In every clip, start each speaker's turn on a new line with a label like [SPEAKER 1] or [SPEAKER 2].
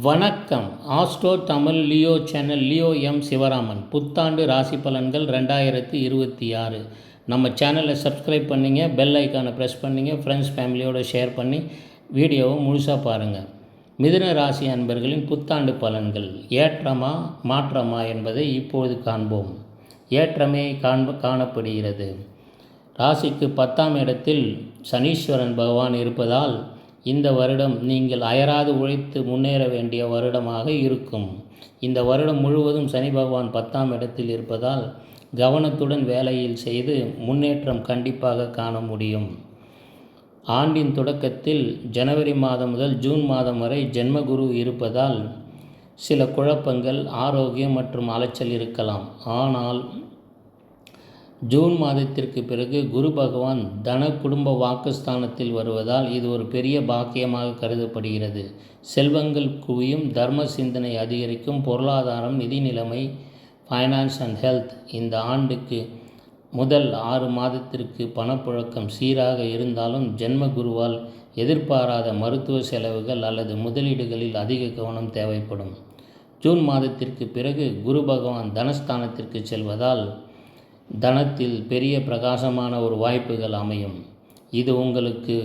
[SPEAKER 1] வணக்கம். Astro Tamil Leo channel Leo M Sivaraman. புத்தாண்டு ராசி பலன்கள் ரெண்டாயிரத்தி இருபத்தி ஆறு. நம்ம சேனலை சப்ஸ்கிரைப் பண்ணிங்க பெல் ஐக்கானை ப்ரெஸ் பண்ணிங்க ஃப்ரெண்ட்ஸ் ஃபேமிலியோடு ஷேர் பண்ணி வீடியோவை முழுசாக பாருங்கள் மிதுன ராசி அன்பர்களின் புத்தாண்டு பலன்கள். ஏற்றமா மாற்றமா என்பதை இப்பொழுது காண்போம். ஏற்றமே காண்ப காணப்படுகிறது. ராசிக்கு பத்தாம் இடத்தில் சனீஸ்வரன் பகவான் இருப்பதால் இந்த வருடம் நீங்கள் அயராது உழைத்து முன்னேற வேண்டிய வருடமாக இருக்கும். இந்த வருடம் முழுவதும் சனி பகவான் பத்தாம் இடத்தில் இருப்பதால் கவனத்துடன் வேலையில் செய்து முன்னேற்றம் கண்டிப்பாக காண முடியும். ஆண்டின் தொடக்கத்தில் ஜனவரி மாதம் முதல் ஜூன் மாதம் வரை ஜென்மகுரு இருப்பதால் சில குழப்பங்கள் ஆரோக்கியம் மற்றும் அலைச்சல் இருக்கலாம். ஆனால் ஜூன் மாதத்திற்கு பிறகு குரு பகவான் தன குடும்ப வாக்குஸ்தானத்தில் வருவதால் இது ஒரு பெரிய பாக்கியமாக கருதப்படுகிறது. செல்வங்கள் குவியும் தர்ம சிந்தனை அதிகரிக்கும் பொருளாதாரம் நிதி நிலைமை ஃபைனான்ஸ் அண்ட் ஹெல்த் இந்த ஆண்டுக்கு முதல் ஆறு மாதத்திற்கு பணப்புழக்கம் சீராக இருந்தாலும் ஜென்ம குருவால் எதிர்பாராத மருத்துவ செலவுகள் அல்லது முதலீடுகளில் அதிக கவனம் தேவைப்படும். ஜூன் மாதத்திற்கு பிறகு குரு பகவான் தனஸ்தானத்திற்கு செல்வதால் தனத்தில் பெரிய பிரகாசமான ஒரு வாய்ப்புகள் அமையும். இது உங்களுக்கு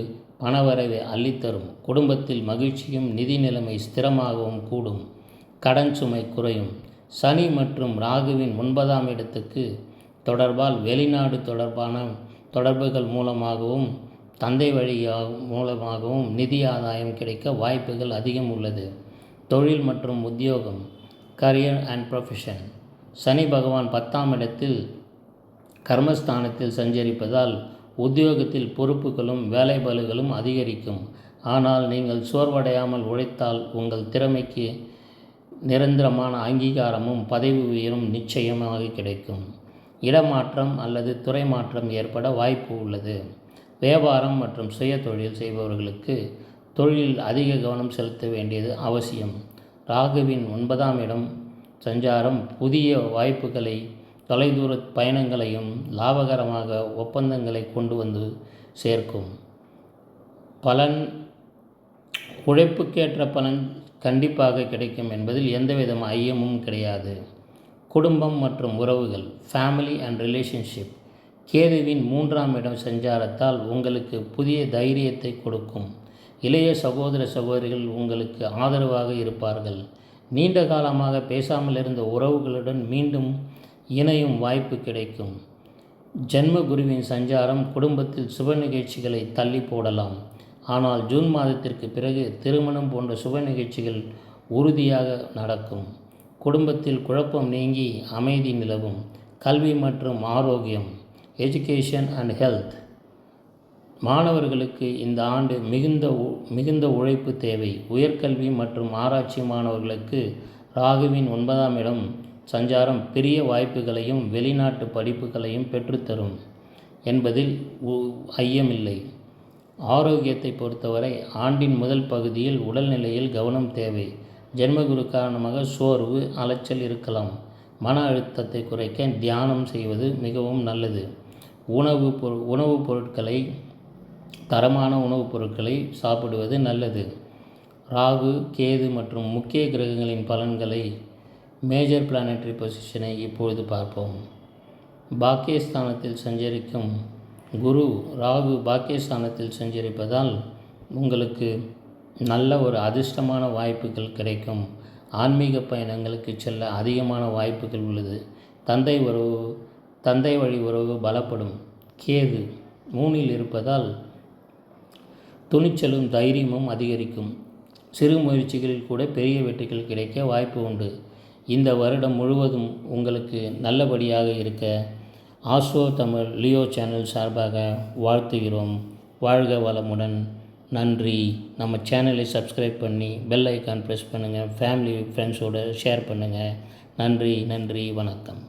[SPEAKER 1] பணவரவை அள்ளித்தரும். குடும்பத்தில் மகிழ்ச்சியும் நிதி நிலைமை ஸ்திரமாகவும் கூடும். கடன் சுமை குறையும். சனி மற்றும் ராகுவின் ஒன்பதாம் இடத்துக்கு தொடர்பால் வெளிநாடு தொடர்பான தொடர்புகள் மூலமாகவும் தந்தை வழியாக மூலமாகவும் நிதி ஆதாயம் கிடைக்க வாய்ப்புகள் அதிகம் உள்ளது. தொழில் மற்றும் உத்தியோகம் கரியர் அண்ட் ப்ரொஃபஷன் சனி பகவான் பத்தாம் இடத்தில் கர்மஸ்தானத்தில் சஞ்சரிப்பதால் உத்தியோகத்தில் பொறுப்புகளும் வேலைபலுகளும் அதிகரிக்கும். ஆனால் நீங்கள் சோர்வடையாமல் உழைத்தால் உங்கள் திறமைக்கு நிரந்தரமான அங்கீகாரமும் பதவி உயரும் நிச்சயமாக கிடைக்கும். இடமாற்றம் அல்லது துறை மாற்றம் ஏற்பட வாய்ப்பு உள்ளது. வியாபாரம் மற்றும் சுய தொழில் செய்பவர்களுக்கு தொழிலில் அதிக கவனம் செலுத்த வேண்டியது அவசியம். ராகுவின் ஒன்பதாம் இடம் சஞ்சாரம் புதிய வாய்ப்புகளை தொலைதூர பயணங்களையும் லாபகரமாக ஒப்பந்தங்களை கொண்டு வந்து சேர்க்கும். பலன் உழைப்புக்கேற்ற பலன் கண்டிப்பாக கிடைக்கும் என்பதில் எந்தவித ஐயமும் கிடையாது. குடும்பம் மற்றும் உறவுகள் ஃபேமிலி அண்ட் ரிலேஷன்ஷிப் கேதுவின் மூன்றாம் இடம் சஞ்சாரத்தால் உங்களுக்கு புதிய தைரியத்தை கொடுக்கும். இளைய சகோதர சகோதரிகள் உங்களுக்கு ஆதரவாக இருப்பார்கள். நீண்ட காலமாக பேசாமல் இருந்த உறவுகளுடன் மீண்டும் இணையும் வாய்ப்பு கிடைக்கும். ஜென்ம குருவின் சஞ்சாரம் குடும்பத்தில் சுப நிகழ்ச்சிகளை தள்ளி போடலாம். ஆனால் ஜூன் மாதத்திற்கு பிறகு திருமணம் போன்ற சுப நிகழ்ச்சிகள் உறுதியாக நடக்கும். குடும்பத்தில் குழப்பம் நீங்கி அமைதி நிலவும். கல்வி மற்றும் ஆரோக்கியம் எஜுகேஷன் அண்ட் ஹெல்த் மாணவர்களுக்கு இந்த ஆண்டு மிகுந்த மிகுந்த உழைப்பு தேவை. உயர்கல்வி மற்றும் ஆராய்ச்சி மாணவர்களுக்கு ராகுவின் ஒன்பதாம் இடம் சஞ்சாரம் பெரிய வாய்ப்புகளையும் வெளிநாட்டு படிப்புகளையும் பெற்றுத்தரும் என்பதில் ஐயமில்லை. ஆரோக்கியத்தை பொறுத்தவரை ஆண்டின் முதல் பகுதியில் உடல்நிலையில் கவனம் தேவை. ஜென்மகுரு காரணமாக சோர்வு அலைச்சல் இருக்கலாம். மன அழுத்தத்தை குறைக்க தியானம் செய்வது மிகவும் நல்லது. உணவு பொரு உணவுப் பொருட்களை தரமான உணவுப் பொருட்களை சாப்பிடுவது நல்லது. ராகு கேது மற்றும் முக்கிய கிரகங்களின் பலன்களை மேஜர் பிளானட்டரி பொசிஷனை இப்பொழுது பார்ப்போம். பாக்கியஸ்தானத்தில் சஞ்சரிக்கும் குரு ராகு பாக்கியஸ்தானத்தில் சஞ்சரிப்பதால் உங்களுக்கு நல்ல ஒரு அதிர்ஷ்டமான வாய்ப்புகள் கிடைக்கும். ஆன்மீக பயணங்களுக்கு செல்ல அதிகமான வாய்ப்புகள் உள்ளது. தந்தை உறவு தந்தை வழி உறவு பலப்படும். கேது மூணில் இருப்பதால் துணிச்சலும் தைரியமும் அதிகரிக்கும். சிறு முயற்சிகளில் கூட பெரிய வெற்றிகள் கிடைக்க வாய்ப்பு உண்டு. இந்த வருடம் முழுவதும் உங்களுக்கு நல்லபடியாக இருக்க ஆசோ தமிழ் லியோ சேனல் சார்பாக வாழ்த்துகிறோம். வாழ்க வளமுடன். நன்றி. நம்ம சேனலை சப்ஸ்கிரைப் பண்ணி பெல் ஐக்கான் ப்ரெஸ் பண்ணுங்கள் ஃபேமிலி ஃப்ரெண்ட்ஸோடு ஷேர் பண்ணுங்கள் நன்றி நன்றி. வணக்கம்.